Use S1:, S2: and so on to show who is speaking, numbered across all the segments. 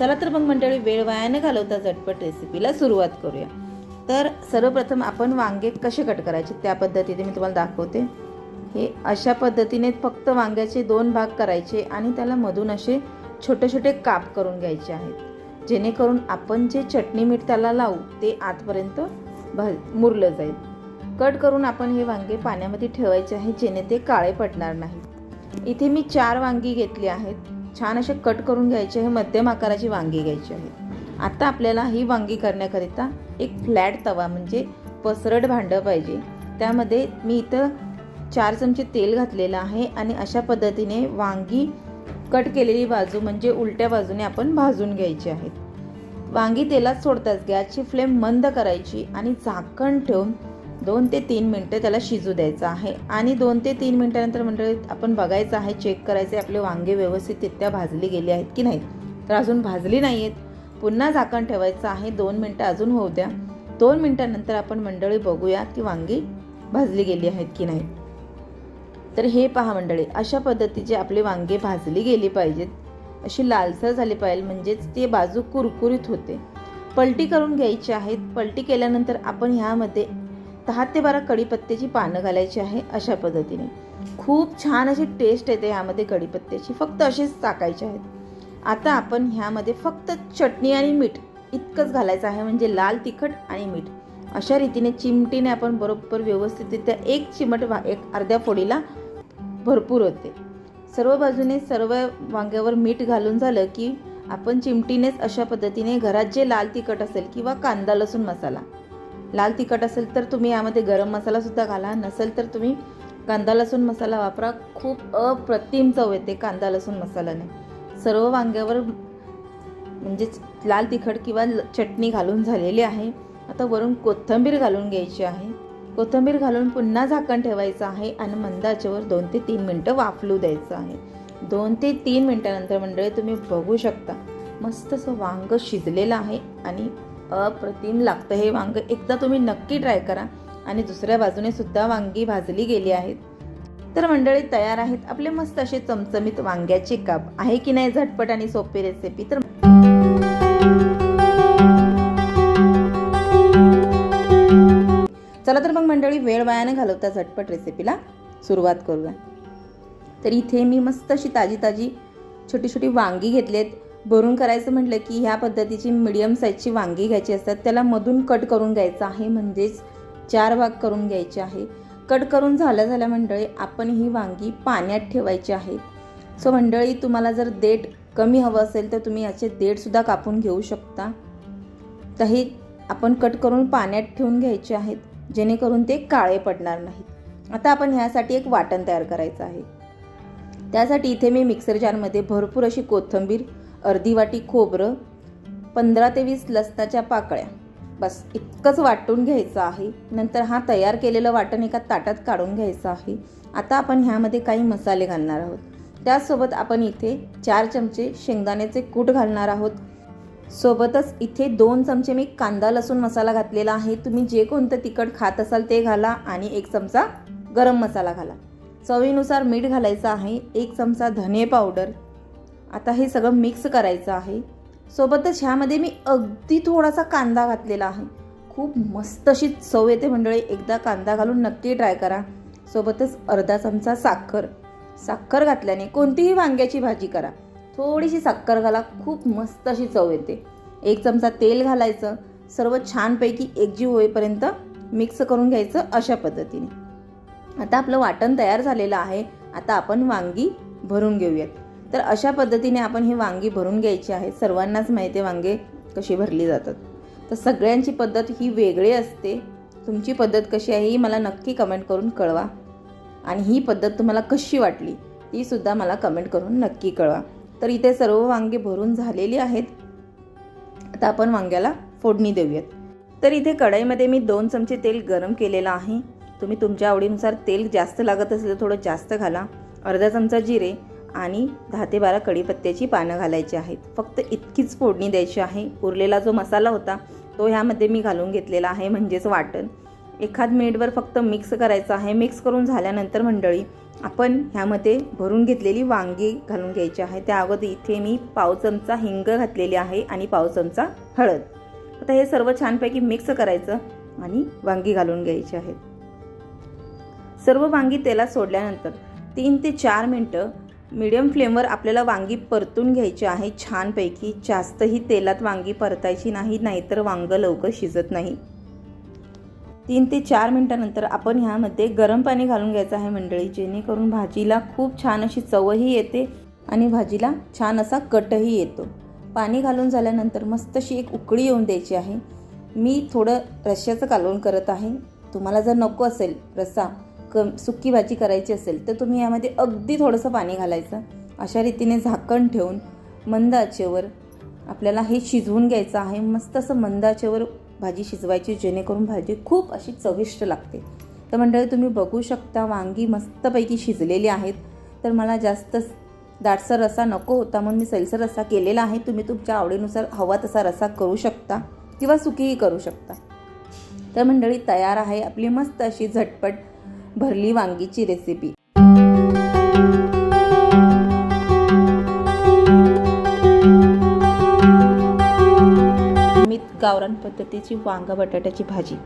S1: चला तर मग मंडळी वेळ वाया न घालवता झटपट रेसिपीला सुरुवात करूया. तर सर्वप्रथम आपण वांगे कसे कट करायचे त्या पद्धतीने मी तुम्हाला दाखवते. हे अशा पद्धतीने फक्त वांग्याचे दोन भाग करायचे आणि त्याला मधून असे छोटे छोटे काप करून घ्यायचे आहेत. जेणेकरून आपण जे चटणी मीठ त्याला लावू ते आतपर्यंत भा मुरलं जाईल. कट करून आपण हे वांगे पाण्यामध्ये ठेवायचे आहे जेणे ते काळे पडणार नाही इथे मी चार वांगी घेतली आहेत. छान असे कट करून घ्यायचे आहे मध्यम आकाराची वांगी घ्यायची आहे. आता आपल्याला ही वांगी करण्याकरिता एक फ्लॅट तवा म्हणजे पसरट भांडं पाहिजे. त्यामध्ये मी इथं चार चमचे तेल घातलेलं आहे आणि अशा पद्धतीने वांगी कट केलेली बाजू म्हणजे उलट्या बाजूने आपण भाजून घ्यायची आहेत वांगी तेलात सोडताच गॅसची फ्लेम मंद करायची आणि झाकण ठेवून दोन ते तीन मिनटं त्याला शिजू द्यायचं आहे. आणि दोन ते तीन मिनटानंतर मंडळी म्हणजे आपण बघायचं आहे चेक करायचे आपले वांगे व्यवस्थितरित्या भाजली गेली आहेत की नाही तर अजून भाजली नाही आहेत पुन्हा झाकण ठेवायचं आहे. दोन मिनटं अजून होऊ द्या. दोन मिनटानंतर आपण मंडळी बघूया की वांगी भाजली गेली आहेत की नाही तर हे पहा मंडळी अशा पद्धतीचे आपले वांगे भाजली गेली पाहिजेत. अशी लालसर झाली पाहिजे म्हणजेच ते बाजू कुरकुरीत होते. पलटी करून घ्यायची आहेत. पलटी केल्यानंतर आपण ह्यामध्ये दहा ते बारा कढीपत्त्याची पानं घालायची आहे अशा पद्धतीने. खूप छान अशी टेस्ट येते ह्यामध्ये कढीपत्त्याची फक्त असेच टाकायचे आहेत. आता आपण ह्यामध्ये फक्त चटणी आणि मीठ इतकंच घालायचं आहे म्हणजे लाल तिखट आणि मीठ. अशा रीतीने चिमटीने आपण बरोबर व्यवस्थितरित्या एक चिमट वा एक अर्ध्या फोडीला भरपूर होते. सर्व बाजूने सर्व वांग्यावर मीठ घालून झालं की आपण चिमटीनेच अशा पद्धतीने घरात जे लाल तिखट असेल किंवा कांदा लसूण मसाला लाल तिखट असेल तर तुम्ही यामध्ये गरम मसालासुद्धा घाला. नसेल तर तुम्ही कांदा लसूण मसाला वापरा. खूप अप्रतिम चव येते कांदा लसूण मसाल्याने. सर्व वांग्यावर म्हणजेच लाल तिखट किंवा चटणी घालून झालेली आहे. आता वरून कोथिंबीर घालून घ्यायची आहे. कोथिंबीर घालून पुन्हा झाकण ठेवायचं आहे आणि मंदाच्यावर दोन ते तीन मिनटं वाफलू द्यायचं आहे. दोन ते तीन मिनटानंतर मंडळी तुम्ही बघू शकता. मस्त असं वांग शिजलेलं आहे आणि अप्रतिम लागतं. हे वांग एकदा तुम्ही नक्की ट्राय करा. आणि दुसऱ्या बाजूने सुद्धा वांगी भाजली गेली आहेत. तर मंडळी तयार आहेत आपले मस्त असे चमचमीत वांग्याचे काप. आहे की नाही झटपट आणि सोपी रेसिपी तर चला तर मग मंडळी वेळ वायाने घालवता झटपट रेसिपीला सुरुवात करूया. तर इथे मी मस्त अशी ताजी ताजी छोटी छोटी वांगी घेतलेत. भरून करायचं म्हटलं की ह्या पद्धतीची मिडियम साईजची वांगी घ्यायची असतात त्याला मधून कट करून घ्यायचं आहे म्हणजेच चार भाग करून घ्यायचे आहे. कट करून झाल्या झाल्या मंडळी आपण ही वांगी पाण्यात ठेवायची आहे. सो मंडळी तुम्हाला जर देठ कमी हवं असेल तर तुम्ही याचे देठसुद्धा कापून घेऊ शकता. तर हे आपण कट करून पाण्यात ठेवून घ्यायचे आहेत जेणेकरून ते काळे पडणार नाहीत. आता आपण ह्यासाठी एक वाटण तयार करायचं आहे. त्यासाठी इथे मी मिक्सर जारमध्ये भरपूर अशी कोथिंबीर अर्धी वाटी खोबरं पंधरा ते वीस लसणाच्या पाकळ्या. बस इतकंच वाटून घ्यायचं आहे. नंतर हा तयार केलेलं वाटण एका ताटात काढून घ्यायचं आहे. आता आपण ह्यामध्ये काही मसाले घालणार आहोत. त्याचसोबत आपण इथे चार चमचे शेंगदाण्याचे कूट घालणार आहोत. सोबतच इथे दोन चमचे मी कांदा लसूण मसाला घातलेला आहे. तुम्ही जे कोणतं तिखट खात असाल ते घाला आणि एक चमचा गरम मसाला घाला. चवीनुसार मीठ घालायचं आहे. एक चमचा धने पावडर आता हे सगळं मिक्स करायचं आहे. सोबतच ह्यामध्ये मी अगदी थोडासा कांदा घातलेला आहे. खूप मस्त अशी चव येते मंडळी. एकदा कांदा घालून नक्की ट्राय करा. सोबतच अर्धा चमचा साखर. साखर घातल्याने कोणतीही वांग्याची भाजी करा. थोडीशी साखर घाला खूप मस्त अशी चव येते. एक चमचा तेल घालायचं. सर्व छानपैकी एकजीव होईपर्यंत मिक्स करून घ्यायचं अशा पद्धतीने. आता आपलं वाटण तयार झालेलं आहे. आता आपण वांगी भरून घेऊयात. तर अशा पद्धतीने आपण ही वांगी भरून घ्यायची आहे. सर्वांनाच माहिती आहे वांगे कशी भरली जातात. तर सगळ्यांची पद्धत ही वेगळी असते. तुमची पद्धत कशी आहे ही मला नक्की कमेंट करून कळवा. आणि ही पद्धत तुम्हाला कशी वाटली ती सुद्धा मला कमेंट करून नक्की कळवा. तर इथे सर्व वांगे भरून झालेली आहेत. आता आपण वांग्याला फोडणी देऊयात. तर इथे कढईमध्ये मी दोन चमचे तेल गरम केलेलं आहे. तुम्ही तुमच्या आवडीनुसार तेल जास्त लागत असेल तर थोडं जास्त घाला. अर्धा चमचा जिरे आणि दहा ते बारा कढीपत्त्याची पानं घालायची आहेत. फक्त इतकीच फोडणी द्यायची आहे. उरलेला जो मसाला होता तो ह्यामध्ये मी घालून घेतलेला आहे म्हणजेच वाटण. एखाद मिनिटभर फक्त मिक्स करायचं आहे. मिक्स करून झाल्यानंतर मंडळी आपण ह्यामध्ये भरून घेतलेली वांगी घालून घ्यायची आहे. त्या अगोदर इथे मी पाव चमचा हिंग घातलेली आहे आणि पाव चमचा हळद. आता हे सर्व छानपैकी मिक्स करायचं आणि वांगी घालून घ्यायची आहेत. सर्व वांगी तेलात सोडल्यानंतर तीन ते चार मिनटं मीडियम फ्लेमवर आपल्याला वांगी परतून घ्यायची आहे. छानपैकी जास्तही तेलात वांगी परतायची नाही नाहीतर वांगं लवकर शिजत नाही. तीन ते चार मिनटानंतर आपण ह्यामध्ये गरम पाणी घालून घ्यायचं आहे मंडळी जेणेकरून भाजीला खूप छान अशी चवही येते आणि भाजीला छान असा कटही येतो. पाणी घालून झाल्यानंतर मस्त अशी एक उकळी येऊन द्यायची आहे. मी थोडं रश्श्याचं कालवण करत आहे. तुम्हाला जर नको असेल रस्सा क सुक्की भाजी करायची असेल तर तुम्ही यामध्ये अगदी थोडंसं पाणी घालायचं. अशा रीतीने झाकण ठेवून मंद आचेवर आपल्याला हे शिजवून घ्यायचं आहे. मस्त असं मंद आचेवर भाजी शिजवायची जेणेकरून भाजी खूप अशी चविष्ट लागते. तर मंडळी तुम्ही बघू शकता वांगी मस्तपैकी शिजलेली आहेत. तर मला जास्त दाटसर रसा नको होता म्हणून मी सैलसर रसा केलेला आहे. तुम्ही तुमच्या आवडीनुसार हवा तसा रसा करू शकता किंवा सुकीही करू शकता. तर मंडळी तयार आहे आपली मस्त अशी झटपट भरली वांगीची रेसिपी मी गावरान पद्धतीची वांगा बटाट्याची भाजी.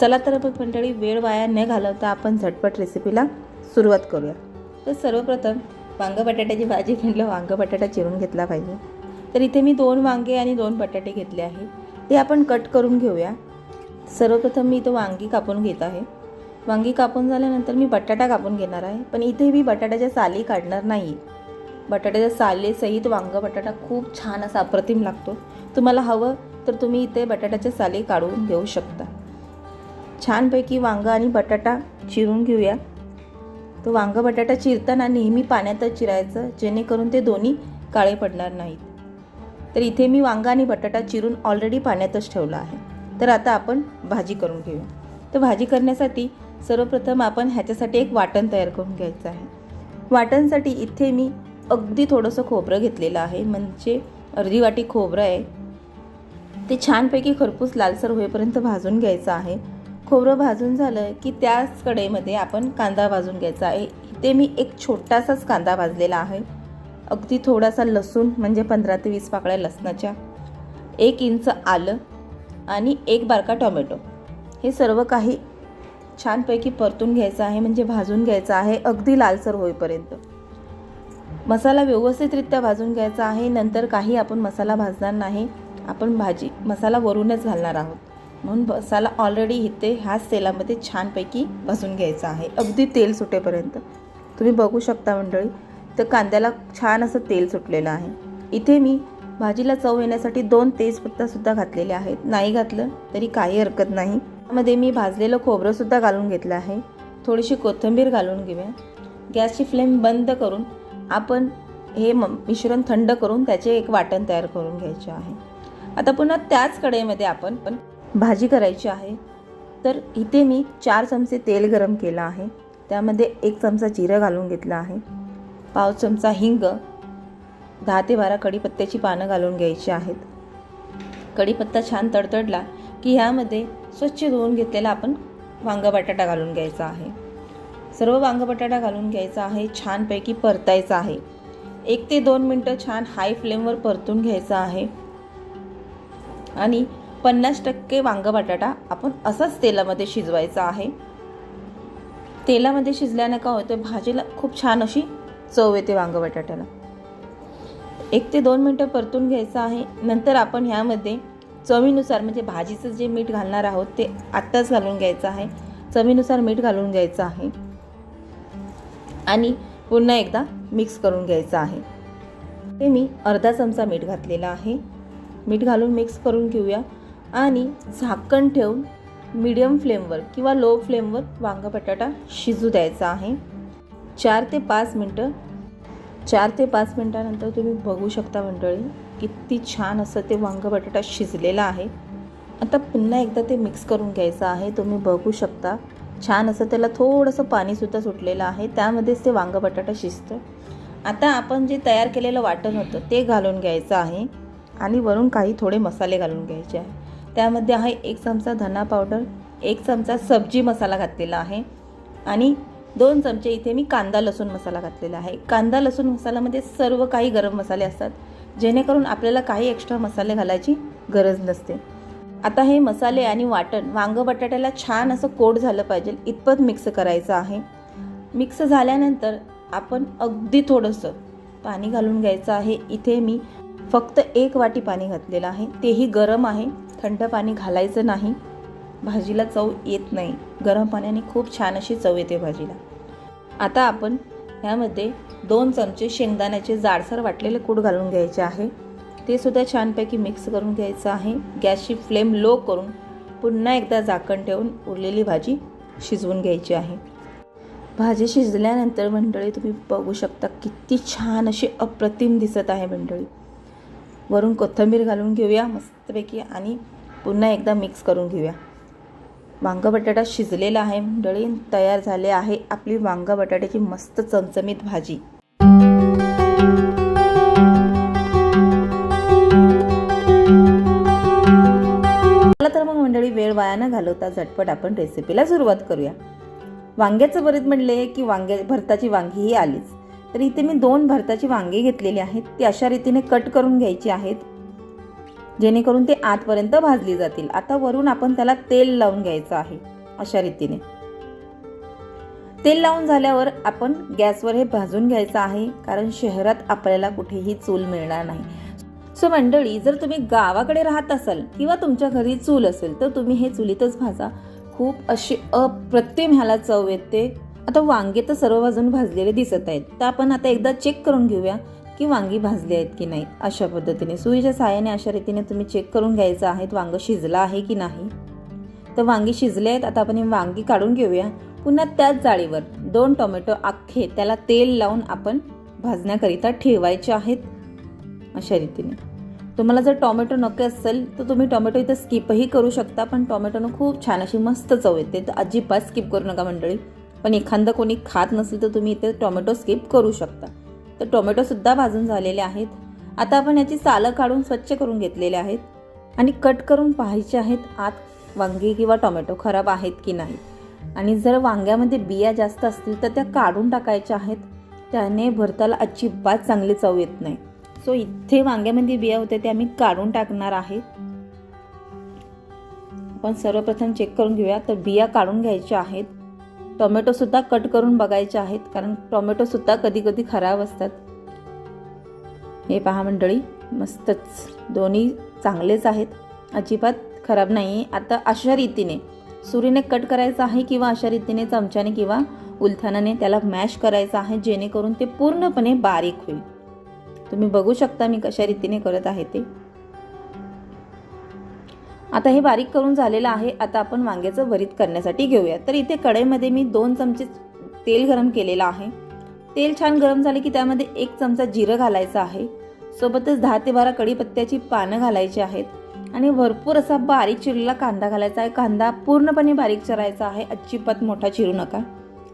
S1: चला तर मग मंडळी वेळ वाया न घालवता आपण झटपट रेसिपीला सुरुवात करूया. तर सर्वप्रथम वांगा बटाट्याची भाजी म्हटलं वांगा बटाटा चिरून घेतला पाहिजे. तर इथे मी दोन वांगे आणि दोन बटाटे घेतले आहे ते आपण कट करून घेऊया. सर्वप्रथम मी इथं वांगी कापून घेत आहे. वांगी कापून झाल्यानंतर मी बटाटा कापून घेणार आहे. पण इथे मी बटाट्याच्या साली काढणार नाही. बटाट्याच्या सालेसहित वांगं बटाटा खूप छान असा अप्रतिम लागतो. तुम्हाला हवं तर तुम्ही इथे बटाट्याच्या साली काढून घेऊ शकता. छानपैकी वांगा आणि बटाटा चिरून घेऊया. तो वांगा बटाटा चिरताना नेहमी पाण्यातच चिरायचं जेणेकरून ते दोन्ही काळे पडणार नाहीत. तर इथे मी वांगा आणि बटाटा चिरून ऑलरेडी पाण्यातच ठेवला आहे. तर आता आपण भाजी करून घेऊया. तर भाजी करण्यासाठी सर्वप्रथम आपण ह्याच्यासाठी एक वाटण तयार करून घ्यायचं आहे. वाटणसाठी इथे मी अगदी थोडंसं खोबरं घेतलेलं आहे. म्हणजे अर्धी वाटी खोबरं आहे. ते छानपैकी खरपूस लालसर होईपर्यंत भाजून घ्यायचं आहे. खोबरं भाजून झालं की त्याच कढईमध्ये आपण कांदा भाजून घ्यायचा आहे. इथे मी एक छोटासाच कांदा भाजलेला आहे. अगदी थोडासा लसूण म्हणजे पंधरा ते वीस पाकळ्या लसणाच्या. एक इंच आलं आणि एक बारका टोमॅटो. हे सर्व काही छानपैकी परतून घ्यायचं आहे म्हणजे भाजून घ्यायचं आहे अगदी लालसर होईपर्यंत. मसाला व्यवस्थितरित्या भाजून घ्यायचा आहे नंतर काही आपण मसाला भाजणार नाही आपण भाजी मसाला वरूनच घालणार आहोत. म्हणून मसाला ऑलरेडी इथे ह्याच तेलामध्ये छानपैकी भाजून घ्यायचा आहे अगदी तेल सुटेपर्यंत. तुम्ही बघू शकता मंडळी तर कांद्याला छान असं तेल सुटलेलं आहे. इथे मी भाजीला चव येण्यासाठी दोन तेजपत्तासुद्धा घातलेले आहेत. नाही घातलं तरी काही हरकत नाही. मध्ये मी भाजलेलं खोबरंसुद्धा घालून घेतलं आहे. थोडीशी कोथिंबीर घालून घेऊया. गॅसची फ्लेम बंद करून आपण हे म मिश्रण थंड करून त्याचे एक वाटण तयार करून घ्यायचे आहे. आता पुन्हा त्याच कढईमध्ये आपण पण भाजी करायची आहे. तर इथे मी चार चमचे तेल गरम केलं आहे. त्यामध्ये एक चमचा जिरं घालून घेतलं आहे. पाव चमचा हिंग दहा ते बारा कढीपत्त्याची पानं घालून घ्यायची आहेत. कढीपत्ता छान तडतडला की ह्यामध्ये स्वच्छ धुवून घेतलेला आपण वांगा बटाटा घालून घ्यायचा आहे. सर्व वांगा बटाटा घालून घ्यायचा आहे छानपैकी परतायचा आहे. एक ते दोन मिनटं छान हाय फ्लेमवर परतून घ्यायचा आहे. आणि पन्नास टक्के वांग बटाटा आपण असाच तेलामध्ये शिजवायचा आहे. तेलामध्ये शिजल्याने का होतं भाजीला खूप छान अशी चव येते वांग बटाट्याला. एक ते दोन मिनटं परतून घ्यायचं आहे. नंतर आपण ह्यामध्ये चवीनुसार म्हणजे भाजीचं जे मीठ घालणार आहोत ते आत्ताच घालून घ्यायचं आहे. चवीनुसार मीठ घालून घ्यायचं आहे. आणि पुन्हा एकदा मिक्स करून घ्यायचं आहे. ते मी अर्धा चमचा मीठ घातलेला आहे. मीठ घालून मिक्स करून घेऊया. आणि झाकण ठेवून मीडियम फ्लेमवर किंवा लो फ्लेमवर वांगा बटाटा शिजू द्यायचा आहे. चार ते पाच मिनटं चार ते पाच मिनटानंतर तुम्ही बघू शकता मंडळी. किती छान असं ते वांग बटाटा शिजलेला आहे. आता पुन्हा एकदा ते मिक्स करून घ्यायचं आहे. तुम्ही बघू शकता. छान असं त्याला थोडंसं पाणीसुद्धा सुटलेलं आहे. त्यामध्येच ते वांग बटाटा शिजतं. आता आपण जे तयार केलेलं वाटण होतं ते घालून घ्यायचं आहे. आणि वरून काही थोडे मसाले घालून घ्यायचे आहे. त्यामध्ये आहे एक चमचा धना पावडर एक चमचा सब्जी मसाला घातलेला आहे. आणि दोन चमचे इथे मी कांदा लसूण मसाला घातलेला आहे. कांदा लसूण मसाल्यामध्ये सर्व काही गरम मसाले असतात. जेणेकरून आपल्याला काही एक्स्ट्रा मसाले घालायची गरज नसते. आता हे मसाले आणि वाटण वांगं बटाट्याला छान असं कोट झालं पाहिजे. इतपत मिक्स करायचं आहे. मिक्स झाल्यानंतर आपण अगदी थोडंसं पाणी घालून घ्यायचं आहे. इथे मी फक्त एक वाटी पाणी घातलेलं आहे. तेही गरम आहे. थंड पाणी घालायचं नाही. भाजीला चव येत नाही. गरम पाण्याने खूप छान अशी चव येते भाजीला. आता आपण ह्यामध्ये दोन चमचे शेंगदाण्याचे जाडसर वाटलेले कूट घालून घ्यायचे आहे. ते सुद्धा छानपैकी मिक्स करून घ्यायचं आहे. गॅसची फ्लेम लो करून पुन्हा एकदा झाकण ठेवून उरलेली भाजी शिजवून घ्यायची आहे. भाजी शिजल्यानंतर मंडळी तुम्ही बघू शकता किती छान अशी अप्रतिम दिसत आहे मंडळी. वरून कोथिंबीर घालून घेऊया मस्तपैकी आणि पुन्हा एकदा मिक्स करून घेऊया. वांग बटाटा शिजलेला आहे. मंडळी तयार झाले आहे आपली वांग बटाट्याची मस्त चमचमीत भाजी. तर मग मंडळी वेळ वाया न घालवता झटपट आपण रेसिपीला सुरुवात करूया. वांग्याचं भरीत म्हणले की वांग्या भरताची वांगी ही आलीच. तर इथे मी दोन भरताची वांगी घेतलेली आहेत. ती अशा रीतीने कट करून घ्यायची आहेत. जेणेकरून ते आतपर्यंत भाजली जातील. आता वरून आपण त्याला तेल लावून घ्यायचं आहे अशा रीतीने. तेल लावून झाल्यावर आपण गॅसवर हे भाजून घ्यायचं आहे कारण शहरात आपल्याला कुठेही चूल मिळणार नाही. सो मंडळी जर तुम्ही गावाकडे राहत असाल किंवा तुमच्या घरी चूल असेल तर तुम्ही हे चुलीतच भाजा. खूप अशी अप्रतिम ह्याला चव येते. आता वांगे तर सर्व बाजून भाजलेले दिसत आहेत. तर आपण आता एकदा चेक करून घेऊया. की वांगी भाजली आहेत की नाही अशा पद्धतीने. सुईच्या साहाय्याने अशा रीतीने तुम्ही चेक करून घ्यायचं आहे वांगं शिजलं आहे की नाही. तर वांगी शिजले आहेत. आता आपण वांगी काढून घेऊया. पुन्हा त्याच जाळीवर दोन टोमॅटो अख्खे त्याला तेल लावून आपण भाजण्याकरिता ठेवायचे आहेत. अशा रीतीने. तुम्हाला जर टोमॅटो नको असेल तर तुम्ही टोमॅटो इथं स्किपही करू शकता पण टोमॅटोनं खूप छान अशी मस्त चव येते. तर अजिबात स्किप करू नका मंडळी. पण एखादं कोणी खात नसेल तर तुम्ही इथे टोमॅटो स्किप करू शकता. तर टोमॅटोसुद्धा भाजून झालेले आहेत. आता आपण याची सालं काढून स्वच्छ करून घेतलेले आहेत. आणि कट करून पाहायचे आहेत आत वांगी किंवा टोमॅटो खराब आहेत की नाही. आणि जर वांग्यामध्ये बिया जास्त असतील तर त्या काढून टाकायच्या आहेत. त्याने भरताला अजिबात चांगली चव येत नाही. सो इथे वांग्यामध्ये बिया होते ते आम्ही काढून टाकणार आहे. आपण सर्वप्रथम चेक करून घेऊया. तर बिया काढून घ्यायच्या आहेत. टोमॅटोसुद्धा कट करून बघायचे आहेत कारण टोमॅटोसुद्धा कधी कधी खराब असतात. हे पहा मंडळी मस्तच. दोन्ही चांगलेच आहेत. अजिबात खराब नाही आता अशा रीतीने सुरीने कट करायचं आहे किंवा अशा रीतीने चमच्याने किंवा उलथानाने त्याला मॅश करायचं आहे जेणेकरून ते पूर्णपणे बारीक होईल. तुम्ही बघू शकता मी कशा रीतीने करत आहे ते. आता हे बारीक करून झालेलं आहे. आता आपण वांग्याचं भरीत करण्यासाठी घेऊया. तर इथे कढईमध्ये मी दोन चमचे तेल गरम केलेलं आहे. तेल छान गरम झाले की त्यामध्ये एक चमचा जिरं घालायचं आहे. सोबतच दहा ते बारा कढीपत्त्याची पानं घालायची आहेत. आणि भरपूर असा बारीक चिरलेला कांदा घालायचा आहे. कांदा पूर्णपणे बारीक चिरायचा आहे. अजिबात मोठा चिरू नका.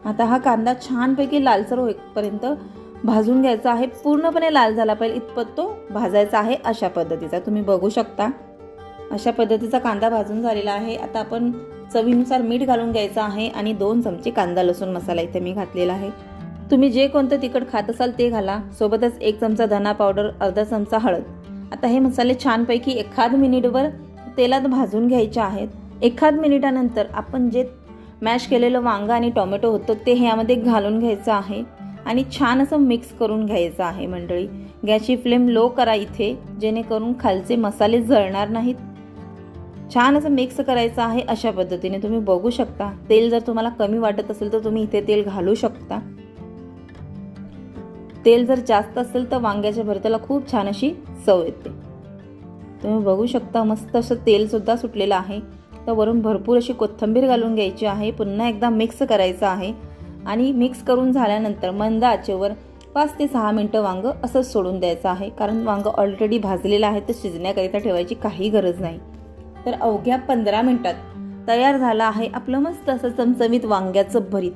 S1: आता हा कांदा छानपैकी लालसर होईपर्यंत भाजून घ्यायचा आहे. पूर्णपणे लाल झाला पाहिजे इतपत तो भाजायचा आहे अशा पद्धतीचा. तुम्ही बघू शकता. अशा पद्धतीचा कांदा भाजून झालेला आहे. आता आपण चवीनुसार मीठ घालून घ्यायचं आहे आणि दोन चमचे कांदा लसूण मसाला इथे मी घातलेला आहे. तुम्ही जे कोणतं तिखट खात असाल ते घाला. सोबतच एक चमचा धना पावडर अर्धा चमचा हळद. आता हे मसाले छानपैकी एखाद मिनिटवर तेलात भाजून घ्यायचे आहेत. एखाद मिनिटानंतर आपण जे मॅश केलेलं वांगा आणि टोमॅटो होतं ते ह्यामध्ये घालून घ्यायचं आहे आणि छान असं मिक्स करून घ्यायचं आहे मंडळी. गॅसची फ्लेम लो करा इथे जेणेकरून खालचे मसाले जळणार नाहीत. छान असं मिक्स करायचं आहे अशा पद्धतीने तुम्ही बघू शकता. तेल जर तुम्हाला कमी वाटत असेल तर तुम्ही इथे तेल घालू शकता. तेल जर जास्त असेल तर वांग्याच्या भरताला खूप छान अशी चव येते. तुम्ही बघू शकता मस्त असं तेलसुद्धा सुटलेलं आहे. तर वरून भरपूर अशी कोथिंबीर घालून घ्यायची आहे. पुन्हा एकदा मिक्स करायचं आहे. आणि मिक्स करून झाल्यानंतर मंद आचेवर पाच ते सहा मिनटं वांग असंच सोडून द्यायचं आहे. कारण वांग ऑलरेडी भाजलेलं आहे तर शिजण्याकरिता ठेवायची काही गरज नाही. तर अवघ्या पंधरा मिनिटात तयार झालं आहे आपलं मस्त असं चमचमीत वांग्याचं भरीत.